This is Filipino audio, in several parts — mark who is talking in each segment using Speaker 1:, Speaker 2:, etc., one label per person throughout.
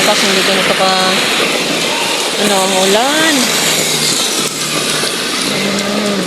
Speaker 1: Bukas hindi ganito ka ano ang ulan. Hmm.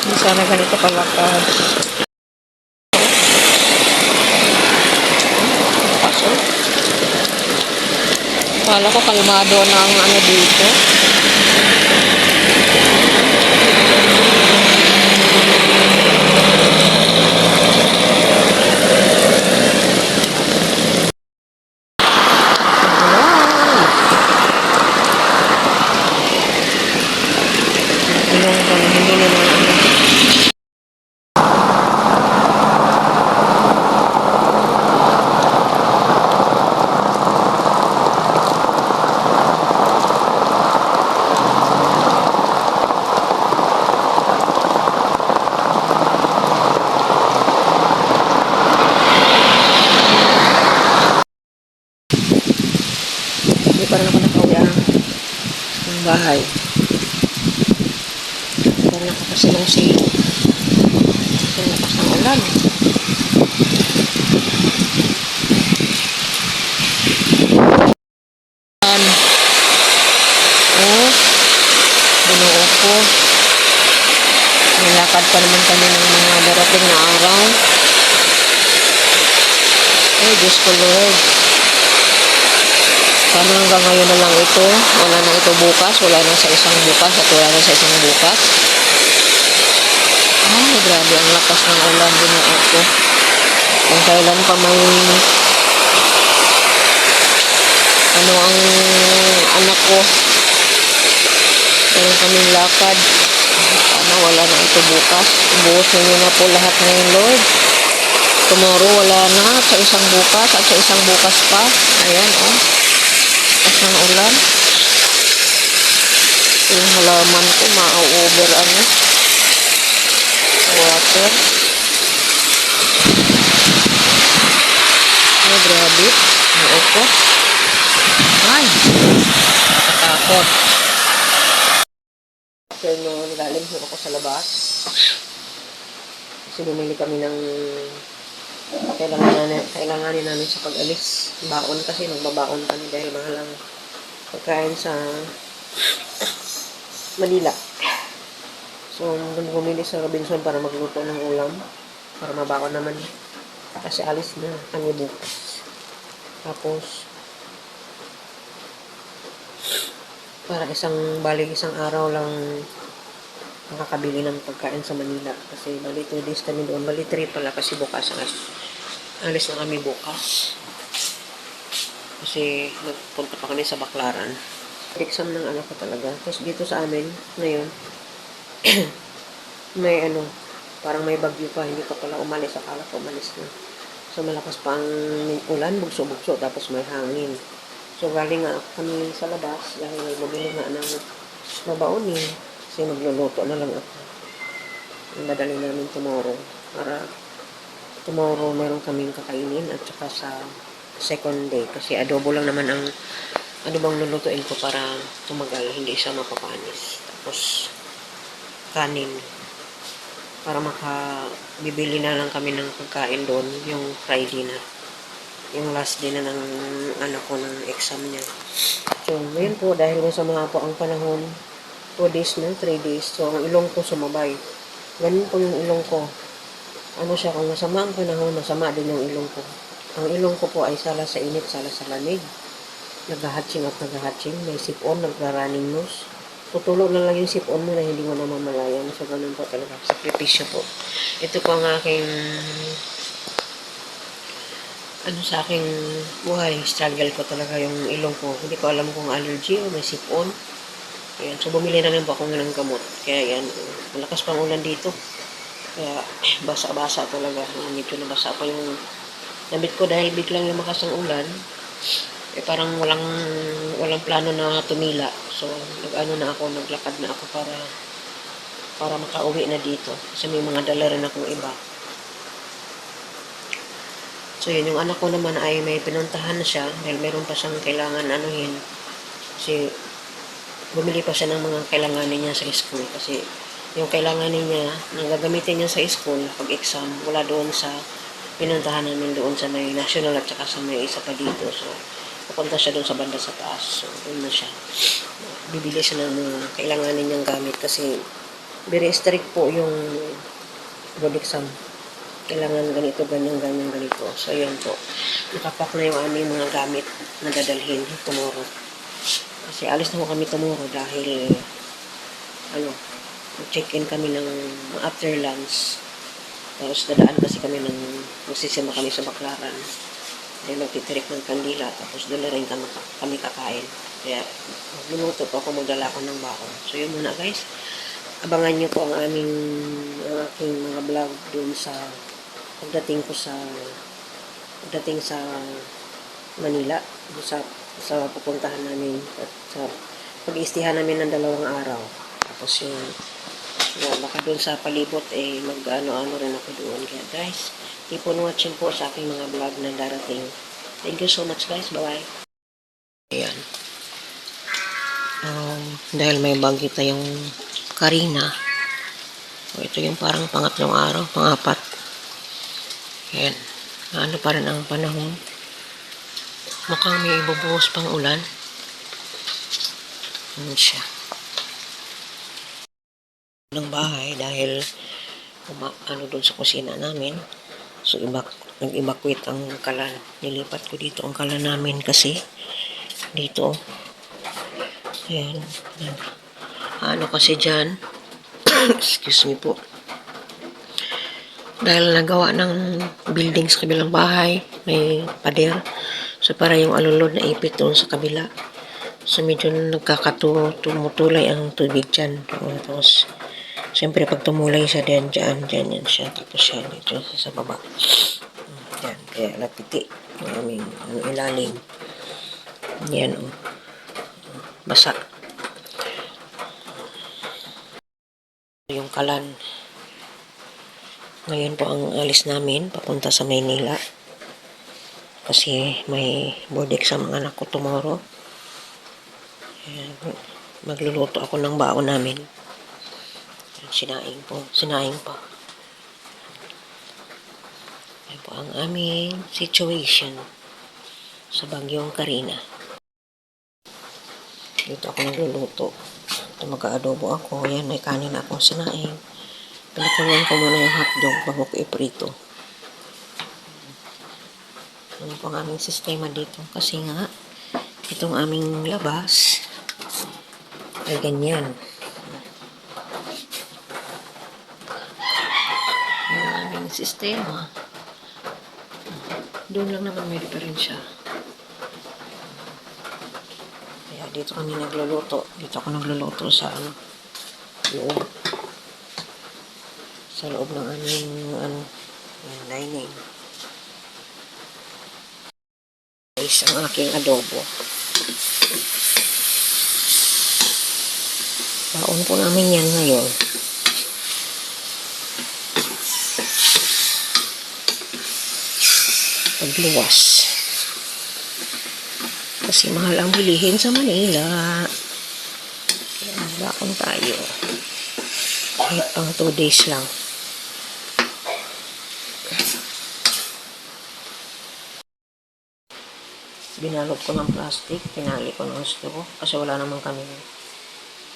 Speaker 1: Hindi sana ganito kalakad. Kaso, Kala ko kalmado ang ano dito. Ulan. Oh. Binuo ko. Nilakad pa naman kami ng mga darating na araw. Ay, Diyos ko Lord. Sana hanggang ngayon na lang ito. Wala na ito bukas. Wala na sa isang bukas at wala na sa isang bukas. Ay, grabe ang lakas ng ulan din ako. Kung kailan pa may ano ang anak ko. Kailan kaming lakad. Sana wala na ito bukas. Buhos ninyo na po lahat ngayon, Lord. Tomorrow wala na. Sa isang bukas at sa isang bukas pa. Ayan, oh. Lakas ng ulan. Yung halaman ko, ma-over ano. Water. Ay, grabe. Noo ko. Ay. Nakatakot. So, no, galing ho ako sa labas. Kasi bumili kami ng kailangan namin, kailanganin namin sa pag-alis. Baon kasi, magbabaon kami dahil mahal ang pagkain sa Manila. So, nung bumili sa Robinson para magluto ng ulam, para mabaon naman. Kasi alis na kami bukas. Tapos, para isang, bali isang araw lang nakakabili ng pagkain sa Manila. Kasi bali 2 days kami doon. Bali 3 pala kasi bukas ang alis na kami bukas. Kasi nagpunta pa kami sa Baklaran. Exam ng anak ko talaga. Tapos dito sa amin, ngayon, may ano, parang may bagyo pa, hindi pa pala umalis. Akala ko umalis na. So malakas pa ang ulan, bugso-bugso, tapos may hangin. So galing nga kami sa labas dahil bumili nga ng mabaonin. Kasi magluluto na lang ako. Ang madali namin tomorrow. Para tomorrow meron kaming kakainin at saka sa second day. Kasi adobo lang naman ang ano bang lulutuin ko para tumagal, hindi siya mapapanis. Tapos kanin para makabibili na lang kami ng pagkain doon yung Friday na yung last day na ng ano ko ng exam niya. So ngayon po dahil masama po ang panahon 2 days na 3 days. So ang ilong ko sumabay. Ganun po yung ilong ko. Ano siya kung masama ang panahon masama din yung ilong ko. Ang ilong ko po ay sala sa init sala sa lamig naghahatching at naghahatching may sipon nagra-running nose. Tutulog na lang yung sipon mo na hindi mo namamalayan. So, ganun po talaga. Sakripisyo po. Ito po ang aking ano sa aking buhay. Struggle ko talaga yung ilong ko. Hindi ko alam kung allergy o may sipon. Ayan. So, bumili na rin po ako ng gamot. Kaya yan. Malakas pang ulan dito. Kaya, basa-basa talaga. Medyo nabasa pa yung damit ko dahil biglang lumakas ang ulan eh parang walang walang plano na tumila. So, nag-ano na ako, naglakad na ako para para makauwi na dito. Kasi may mga dala rin akong iba. So, yun, yung anak ko naman ay may pinuntahan siya dahil meron pa siyang kailangan anuhin. Kasi, bumili pa siya ng mga kailanganin niya sa school. Kasi, yung kailanganin niya, na gagamitin niya sa school pag exam, wala doon sa pinuntahan namin doon sa may national at saka sa may isa pa dito. So, pupunta siya doon sa banda sa taas. So, doon na siya. Bibili siya ng mga kailanganin niyang gamit kasi very strict po yung board exam. Kailangan ganito, ganyan, ganyan, ganito. So, yun po. Nakapak na yung aming mga gamit na dadalhin tomorrow. Kasi alis na po kami tomorrow dahil ano, check-in kami ng after lunch. Tapos dadaan kasi kami ng, magsisima kami sa Baklaran. Dahil magtitirik ng kandila. Tapos doon na rin kami, kami kakain. Kaya lumuto po ako, magdala ko ng baon. So yun muna guys. Abangan nyo po ang aming, ang aking mga vlog doon sa pagdating ko sa pagdating sa Manila sa sa pupuntahan namin at sa pag-iistihan namin ng dalawang araw. Tapos yung yeah, baka doon sa palibot eh mag-ano-ano rin ako doon. Kaya guys, keep on watching po sa aking mga vlog na darating. Thank you so much guys. Bye-bye. Ayan. Um, dahil may bagyo tayong Karina. O, ito yung parang pangatlong araw, pangapat. Ayan. Ano pa rin ang panahon. Mukhang may ibubuhos pang ulan. Ano siya. ng bahay dahil uma, ano doon sa kusina namin. So, ibak, nag-evacuate ang kalan. Nilipat ko dito ang kalan namin kasi dito. Ayan. Ano kasi dyan. Excuse me po. Dahil nagawa ng building sa kabilang bahay, may pader. So, para yung alulod na ipit doon sa kabila. So, medyo nagkakatumutulay ang tubig dyan. Tapos, siyempre, pag tumulay siya dyan, dyan, dyan, yan siya. Tapos siya dito sa baba. Yan, kaya napiti. Ang aming ang ilalim. Yan, oh. Basa. Yung kalan. Ngayon po ang alis namin, papunta sa Maynila. Kasi may board exam ang anak ko tomorrow. Magluluto ako ng baon namin. Sinaing po. Sinaing pa. Ayan po ang aming situation sa Bagyong Karina. Dito ako nagluluto. Ito mag-aadobo ako. Ayan, may kanin akong sinaing. Pinakuloan ko muna yung hotdog bago ko iprito. Ano po ang aming sistema dito? Kasi nga, itong aming labas ay ganyan. Yung aming sistema. Doon lang naman may diferensya. Kaya dito kami nagluluto. Dito ako nagluluto sa ano, loob. Sa loob ng aming ano, yung dining. Guys, ang aking adobo. Baon po namin yan ngayon. Pagluwas. Kasi mahal ang bilihin sa Manila. Kaya baon tayo. Kahit pang 2 days lang. Binalot ko ng plastic, pinali ko ng straw kasi wala naman kami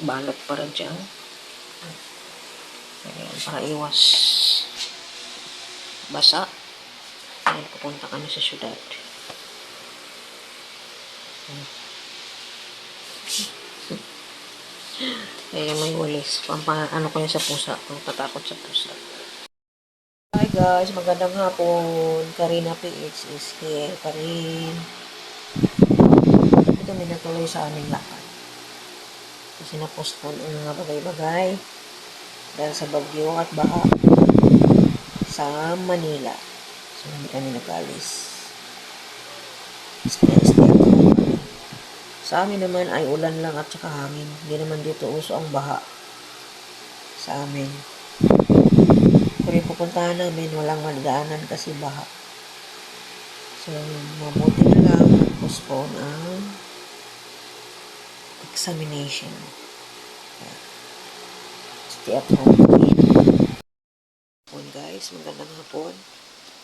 Speaker 1: balot para dyan. Ayan, para iwas basa. Dahil pupunta kami sa syudad. Ayan, may walis. Pampa, ano ko yun sa pusa. Kung tatakot sa pusa. Hi guys, magandang hapon. Karina PH is here. Karin. May natuloy sa aming lakad. Kasi na-postpone ang mga bagay-bagay dahil sa bagyo at baha sa Manila. So, hindi kami nag-alis. Kami. Sa amin naman ay ulan lang at saka hangin. Hindi naman dito uso ang baha sa amin. Kung yung pupuntahan namin, walang madaanan kasi baha. So, mabuti na lang postpone ang examination. Stay at home. Hapon guys, magandang hapon.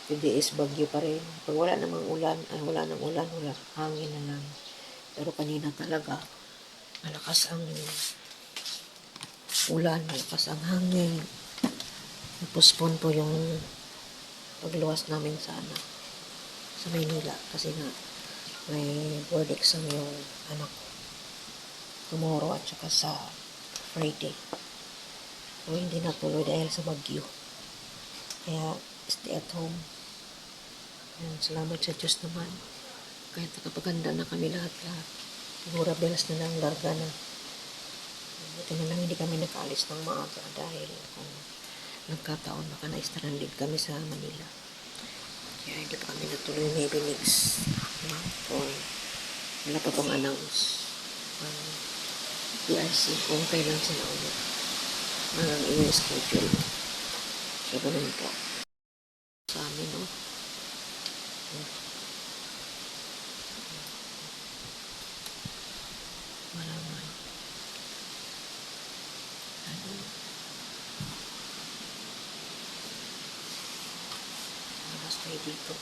Speaker 1: Hindi is bagyo pa rin. Pag wala namang ulan, ay wala nang ulan, wala. Hangin na lang. Pero kanina talaga, malakas ang ulan, malakas ang hangin. Napospon po yung pagluwas namin sa ano, sa Maynila. Kasi nga, may board exam yung anak ko. Tomorrow at saka sa Friday. So, hindi natuloy dahil sa bagyo. Kaya, stay at home. Ayan, salamat sa Diyos naman. Kahit nakapaganda na kami lahat-lahat. Siguro belas na lang larga na. Buti na lang hindi kami nakaalis ng maaga dahil kung nagkataon baka na-stranded kami sa Manila. Kaya hindi pa kami natuloy maybe next month wala pa pong announce ang PRC kung kailan sila ulit. Ang iyong schedule. So, ganun po. Sa amin, no? Wala man. Ano? Labas tayo dito.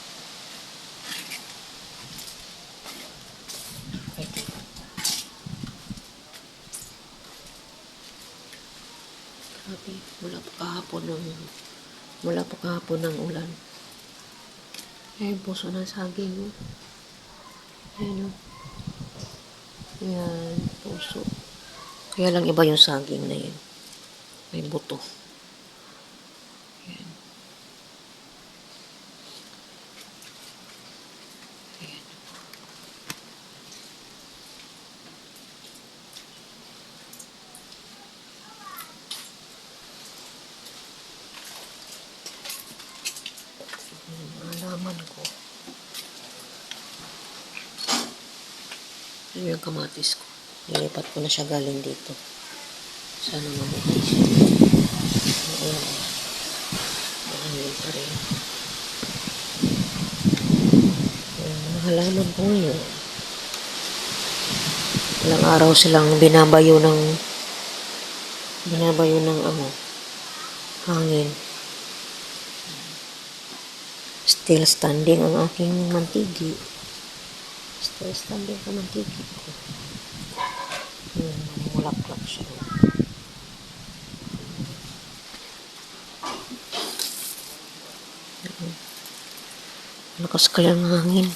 Speaker 1: Pwede. Grabe, mula pa kahapon ng mula pa kahapon ng ulan. Ay, puso ng saging. Oh. Ayan, oh. Yan, puso. Kaya lang iba yung saging na yun. May buto. Yan. Ayan. Yung halaman ko. Yun yung kamatis ko. Nilipat ko na siya galing dito. Sana mabuhay siya. Ayan. Mahangin pa rin. Yung halaman ko ngayon. Ilang araw silang binabayo ng binabayo ng ano hangin. Still standing ang aking mantigi. Still standing ang mantigi ko. Yun, mamulaklak siya. Yun. Lakas kaya ng hangin.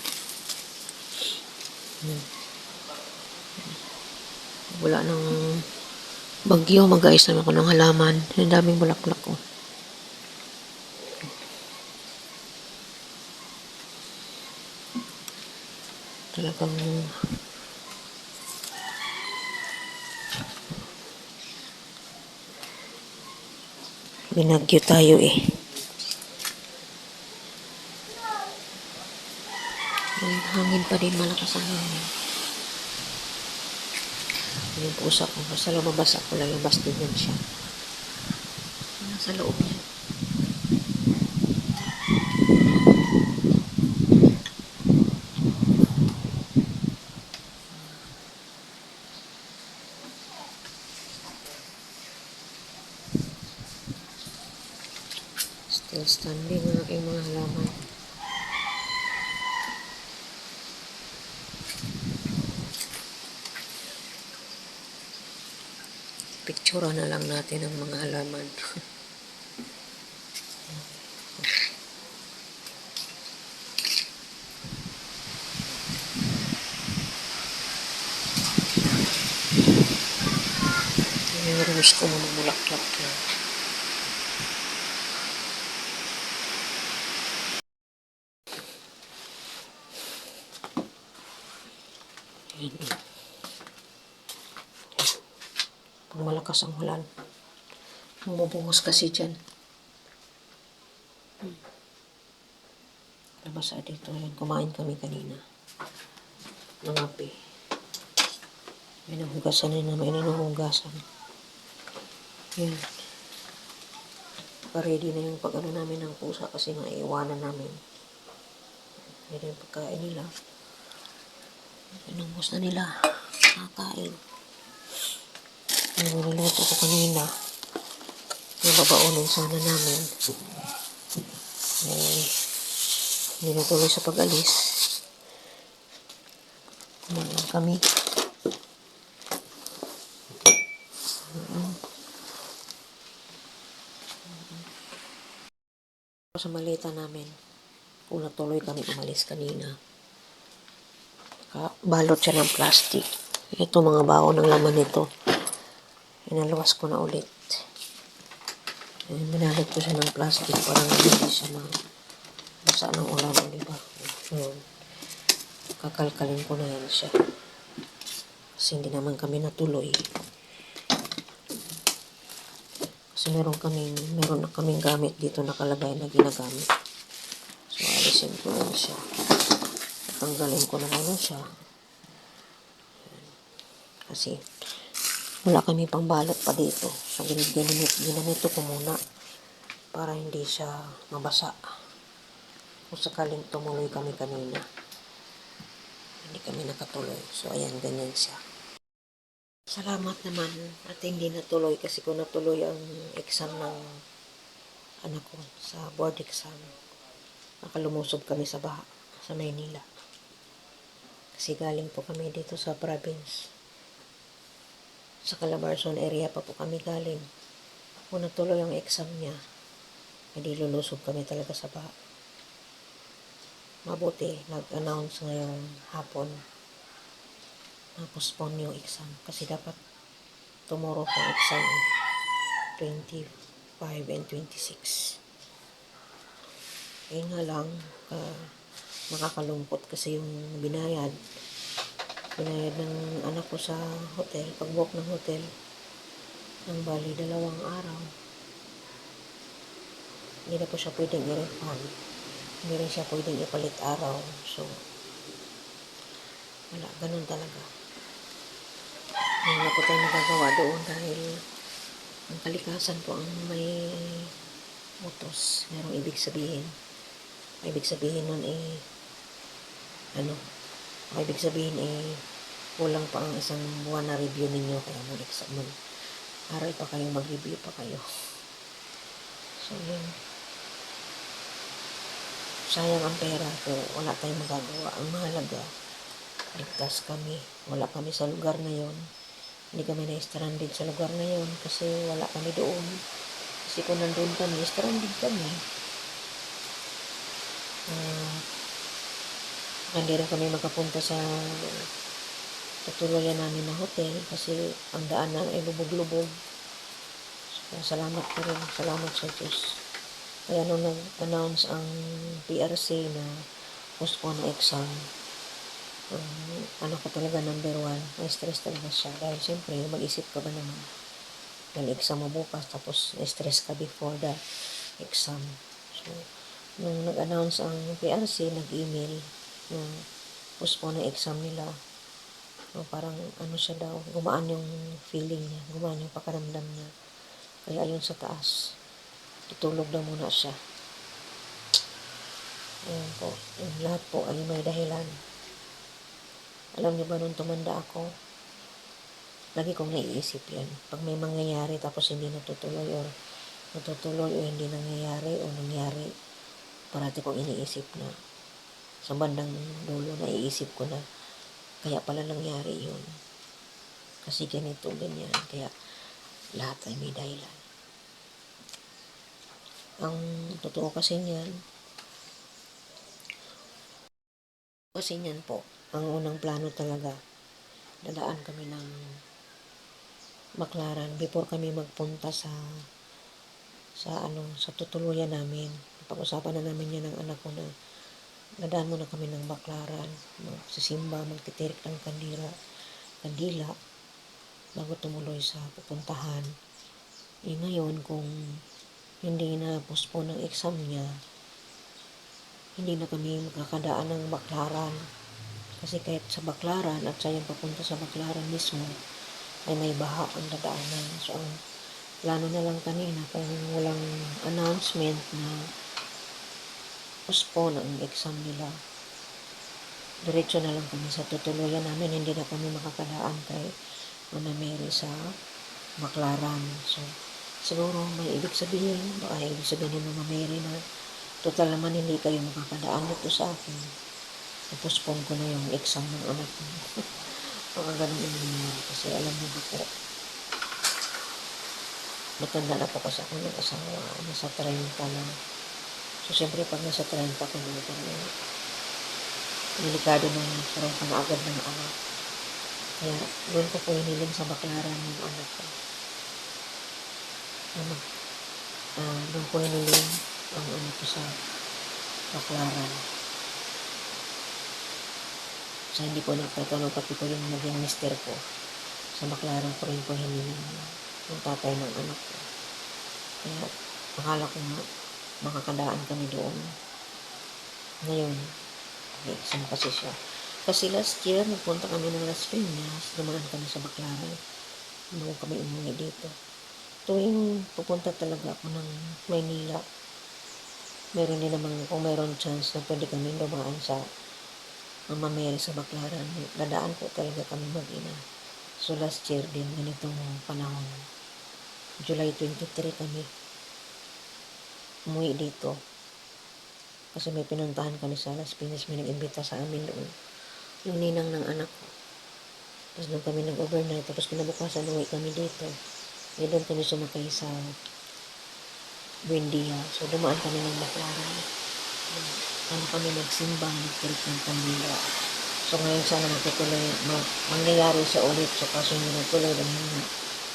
Speaker 1: Yun. Wala nang bagyo, mag-ayos naman ako ng halaman. Ang daming bulaklak ko. Talagang binagyo tayo eh. Ang hangin pa din, malakas ang hangin. Yung pusa ko, basta lumabas ako, lalabas din yan siya. Nasa loob niya. Still standing ang aking mga halaman. Pictura na lang natin ang mga halaman. Yung rose ko mamulaklak na. Yan. Pag malakas ang ulan, bumubuhos kasi dyan. Hmm. Nabasa dito. Yan, kumain kami kanina. Nangapi. May nahugasan na may nahugasan. Yan. Pa-ready na yung pag-ano namin ng pusa kasi nga iwanan namin. Yan yung pagkain nila. Inubos na nila. Kakain. Yung niluto ko kanina. Yung babaunin sana namin. Eh, Hindi natuloy sa pag-alis. Kumain kami. Sa malita namin, kung natuloy kami umalis kanina, Ka- balot siya ng plastic. Ito mga baon ng laman nito. Inaluwas ko na ulit. Ayan, binalot ko siya ng plastic para hindi siya na basa ng ulan, di ba? Ayan. Kakalkalin ko na yan siya. Kasi hindi naman kami natuloy. Kasi meron kaming, meron na kaming gamit dito nakalagay na ginagamit. So, alisin ko lang siya. Tanggalin ko na muna siya. Ayan. Kasi, wala kami pang balot pa dito. So, gin- ginamit, ginamito ko muna para hindi siya mabasa. Kung sakaling tumuloy kami kanina, hindi kami nakatuloy. So, ayan, ganyan siya. Salamat naman at hindi natuloy kasi kung natuloy ang exam ng anak ko sa board exam, nakalumusob kami sa baha sa Maynila. Kasi galing po kami dito sa province. Sa Calabarzon area pa po kami galing. Kung natuloy ang exam niya, hindi lulusob kami talaga sa baha. Mabuti, nag-announce ngayong hapon na postpone yung exam. Kasi dapat tomorrow po exam eh. 25 and 26. Eh nga lang, ah, nakakalungkot kasi yung binayad. Binayad ng anak ko sa hotel, pag-book ng hotel, ng bali dalawang araw. Hindi na po siya pwedeng i-refund. Hindi rin siya pwedeng ipalit araw. So, wala, ganun talaga. Wala po tayo nagagawa doon dahil ang kalikasan po ang may utos. Merong ibig sabihin. Ibig sabihin nun eh, ano, ibig sabihin eh, kulang pa ang isang buwan na review ninyo kaya mag exam mag aral pa kayo, mag-review pa kayo. So, yun. Sayang ang pera, pero wala tayong magagawa. Ang mahalaga, ligtas kami. Wala kami sa lugar na yon. Hindi kami na-stranded sa lugar na yon kasi wala kami doon. Kasi kung nandun kami, stranded kami. Ah, hindi rin kami makapunta sa tutuluyan namin na hotel kasi ang daanan ay lubog-lubog. So, salamat po rin. Salamat sa Diyos. Kaya nung nag-announce ang PRC na postpone exam, um, ano ka talaga number one, may stress talaga siya. Dahil siyempre, mag-isip ka ba naman, dahil exam mo bukas, tapos stress ka before the exam. So, nung nag-announce ang PRC, nag-email, yung postpone ang exam nila, So, parang ano siya daw, gumaan yung feeling niya, gumaan yung pakaramdam niya. Kaya ayun sa taas, tutulog daw muna siya. Ayan po, yung lahat po ay may dahilan. Alam niyo ba nung tumanda ako, lagi kong naiisip yan. Pag may mangyayari tapos hindi natutuloy or natutuloy o hindi nangyayari o nangyari, parati kong iniisip na sa bandang dulo naiisip ko na kaya pala nangyari yun. Kasi ganito, ganyan. Kaya lahat ay may dahilan. Ang totoo kasi niyan, kasi niyan po, ang unang plano talaga, dadaan kami ng Baclaran before kami magpunta sa sa ano sa tutuluyan namin. Pag-usapan na namin yan ng anak ko na nadaan muna kami ng baklaran, magsisimba, magtitirik ng kandila, kandila, bago tumuloy sa pupuntahan. Eh ngayon, kung hindi na postpone ang exam niya, hindi na kami magkakadaan ng baklaran. Kasi kahit sa baklaran at siya yung papunta sa baklaran mismo, ay may baha ang dadaanan. So, ang plano na lang kanina kung walang announcement na postpone ang exam nila. Diretso na lang kami sa tutuluyan namin. Hindi na kami makakadaan kay Mama Mary sa Baclaran. So, siguro may ibig sabihin, baka ibig sabihin ni Mama Mary na Total naman hindi kayo makakadaan dito sa akin. Ipospone ko na yung exam ng anak ko. Mga ganun yung nangyayari kasi alam mo ba po, matanda na po kasi ako nag-asawa. Nasa 30 na. So, siyempre, pag nasa 30 ka na, parang delikado na parang ka na agad ng anak. Kaya, doon ko po hiniling sa baklaran ng anak ko. Ano, ah, doon ko hiniling ang ano ko sa baklaran. So, hindi ko nagtatanong pati ko yung naging mister ko. Sa baklaran ko rin po hiniling yung tatay ng anak ko. Kaya, akala ko nga, makakadaan kami doon. Ngayon, may exam kasi siya. Kasi last year, nagpunta kami ng Las Piñas, dumaan kami sa Baclaran. Bago kami umuwi dito. Tuwing pupunta talaga ako ng Maynila, meron din naman, kung mayroon chance na pwede kami dumaan sa Mama Mary sa Baclaran, dadaan po talaga kami mag-ina. So last year din, ganitong panahon, July 23 kami umuwi dito. Kasi may pinuntahan kami sa Las Piñas, may nag-imbita sa amin doon. Yung ninang ng anak ko. Tapos doon kami nag-overnight, tapos kinabukasan uwi kami dito. Eh doon kami sumakay sa Buendia. So dumaan kami ng Baclaran. Ano kami nagsimba, nagtirik ng kandila. So ngayon sana magtutuloy, mag, mangyayari sa ulit. So kaso hindi natuloy dahil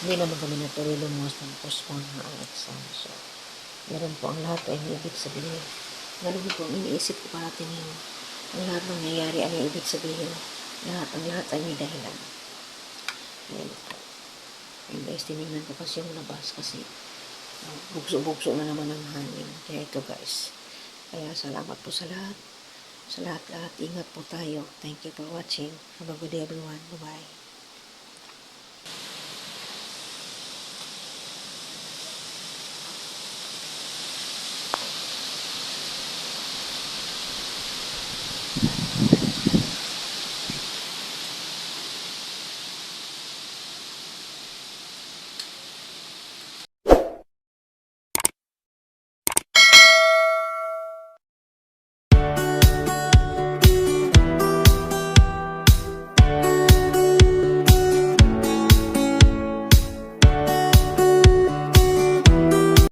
Speaker 1: hindi naman kami natuloy lumuwas ng postpone na ang exam. So, meron po ang lahat ay may ibig sabihin. Ganun po, ang iniisip ko parati niyo. Ang lahat ng nangyayari ay may ibig sabihin. Lahat, ang lahat ay may dahilan. Ayan po. Ayun guys, tinignan ko kasi yung labas kasi uh, bugso-bugso na naman ang hangin. Kaya ito guys. Kaya salamat po sa lahat. Sa lahat-lahat, ingat po tayo. Thank you for watching. Have a good day everyone. Bye-bye.